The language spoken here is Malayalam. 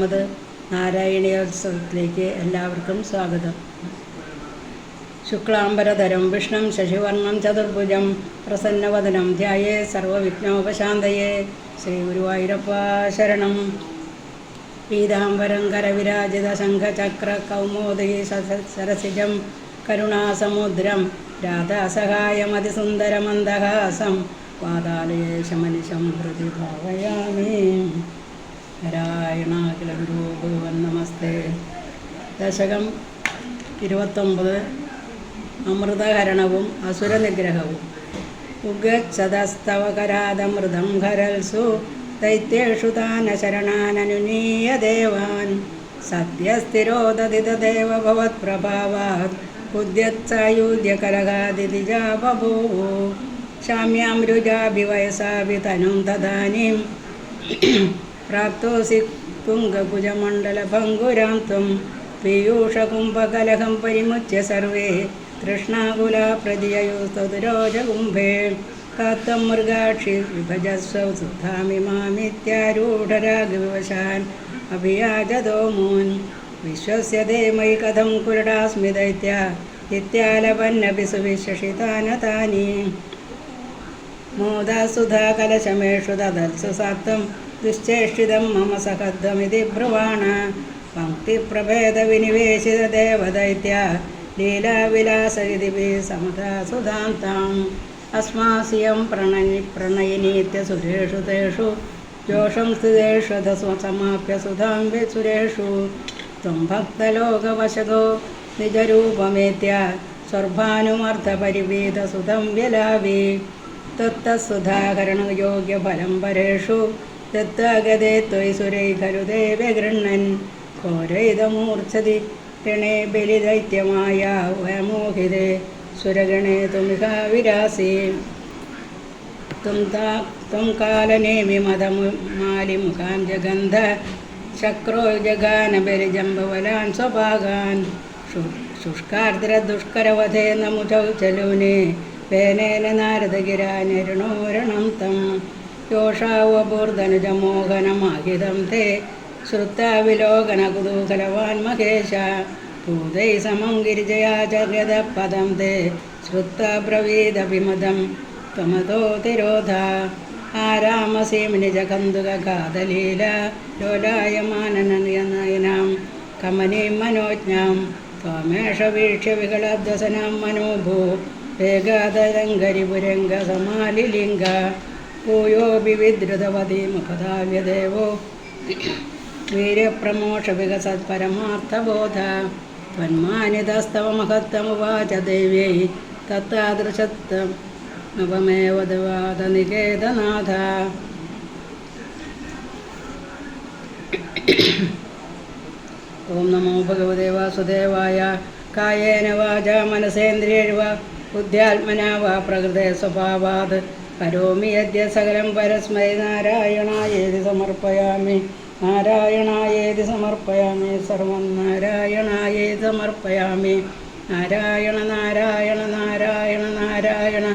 പതിനൊന്നാമത് നാരായണീയോത്സവത്തിലേക്ക് എല്ലാവർക്കും സ്വാഗതം. ശുക്ലാംബരധരം വിഷ്ണം ശശിവർണം ചതുർഭുജം പ്രസന്നവദനം ധ്യായേ സർവവിഘ്നോപശാന്തയേ. ശ്രീ ഗുരുവായൂരപ്പ ശരണം. പീതാംബരം കരവിരാജിത ശംഖചക്ര കൗമോദയി സരസിജം കരുണാസമുദ്രം രാധാസഹായമതിസുന്ദരമന്ദഹാസം പാതാളേശമനിശം പ്രതിഭാവയാമേ ഭാവയാമി. നാരായണാഖില ഗുരു ഭഗവൻ നമസ്തേ ദശകം ഇരുപത്തൊമ്പത് അമൃതഹരണവും അസുരനിഗ്രഹവും. ഉഗച്ഛതസ്തവകരാതമൃതം ഹരൽസു ദൈത്യേഷു താന ശരണാനനുനീയ ദേവാൻ സത്യസ്ഥിരോദതിതദേവ ഭവത്പ്രഭാവാത് ഉദ്യത്സായുധ്യകരകാദിതിജാ ബഭൂവു രുജാഭിവയസാഭി തനും തദാനീം പ്രാപ്തോസി തുംഗകുജമണ്ഡലഭംഗുരാം ത്വം പീയൂഷകുംഭകലഹം പരിമുച്യ സർവേ തൃഷ്ണാകുലാ പ്രതിയയുസ്തുരോജകുംഭേ കാത്തം മൃഗാക്ഷി വിഭജസ്വ സുധാമിമാമിത്യാരൂഢരാഗവിവശാൻ അഭിയാജതോ മൂൻ. വിശ്വസ്യതേ മയി കഥം കുരുടാസ്മി ദൈത്യ ഇത്യാലപന്നപി സുവിശേഷിതാന മോദാസുധാ കലശമേഷു ദദൽസു സത്വം ദുശ്ചേഷ്ടിതം മമ സഹദ്വമിതി ബ്രുവാണ. പങ്ക്തിപ്രഭേദവിനിവേശിത ദേവദൈത്യ ലീലാവിലാസയിതി സമതാസുധാന്താം അസ്മാസിയം പ്രണയി പ്രണയിനീത്യസുരേഷു തേഷു. ജോഷം സ്ഥിതേഷു സമാപ്യ സുധാം സുരേഷു. ത്വം ഭക്തലോകവശതോ നിജരൂപമേത്യ സ്വർഭാനുമർത്ഥപരിവേദസുതം വ്യലാവി തത്തസുധാകരണയോഗ്യഫലം പരേഷു. दत्तागदे त्वयि सुरै खलु देवे गृह्णन् घोरैदमूर्च्छति ऋणे बलिदैत्यमाया वयमोहिते सुरगणे तुमिहा विरासि त्वं ता त्वं कालनेमिमदमालिमुखां जगन्ध शक्रो जगानबलिजम्बवलां स्वभागान् शु शुष्कार्द्रदुष्करवधे नमुचौ चलूने वेनेन नारदगिरा जगाने तम् തം യോഷാവപൂർധനുജമോഹനമാഹിതം തേ ശ്രുത്താവിലോകനകുതൂഹലവാൻ മഹേശ ഭൂതൈ സമം ഗിരിജയാചര്യത പദം തേ ശ്രുത്തബ്രവീദഭിമതം ത്വമതോ തിരോധ. ആരാമസീം നിജകന്തുകാതലീല ലോലായമാനനയനയനാം. കമനീം മനോജ്ഞാം. ത്വമേഷ വീക്ഷ്യ വികളധ്വസനാം മനോഭൂ. വേഗാതരംഗരിപുരംഗസമാലിലിംഗ. ഭൂയോപി വിദ്രുതവതി മുഖദാവ്യദേവോ വീര്യപ്രമോഷവികസത്പരമാർത്ഥബോധ ത്വന്മാനിതസ്തവ മഹത്തമുവാച ദേവ്യൈ തത്താദൃശത്വം നവമേവ ദിവാദനികേതനാഥ ഓം നമോ ഭഗവതേ വാസുദേവായ. കായേന വാച മനസേന്ദ്രിയഴ്വ. ബുദ്ധ്യാത്മനാ വാ പ്രകൃതേ സ്വഭാവാത്. കരോമി യദ്യ സകലം പരസ്മൈ നാരായണായേതി സമർപ്പയാമി. നാരായണായേതി സമർപ്പയാമി. സർവം നാരായണായേതി സമർപ്പയാമി. നാരായണ നാരായണ നാരായണ നാരായണ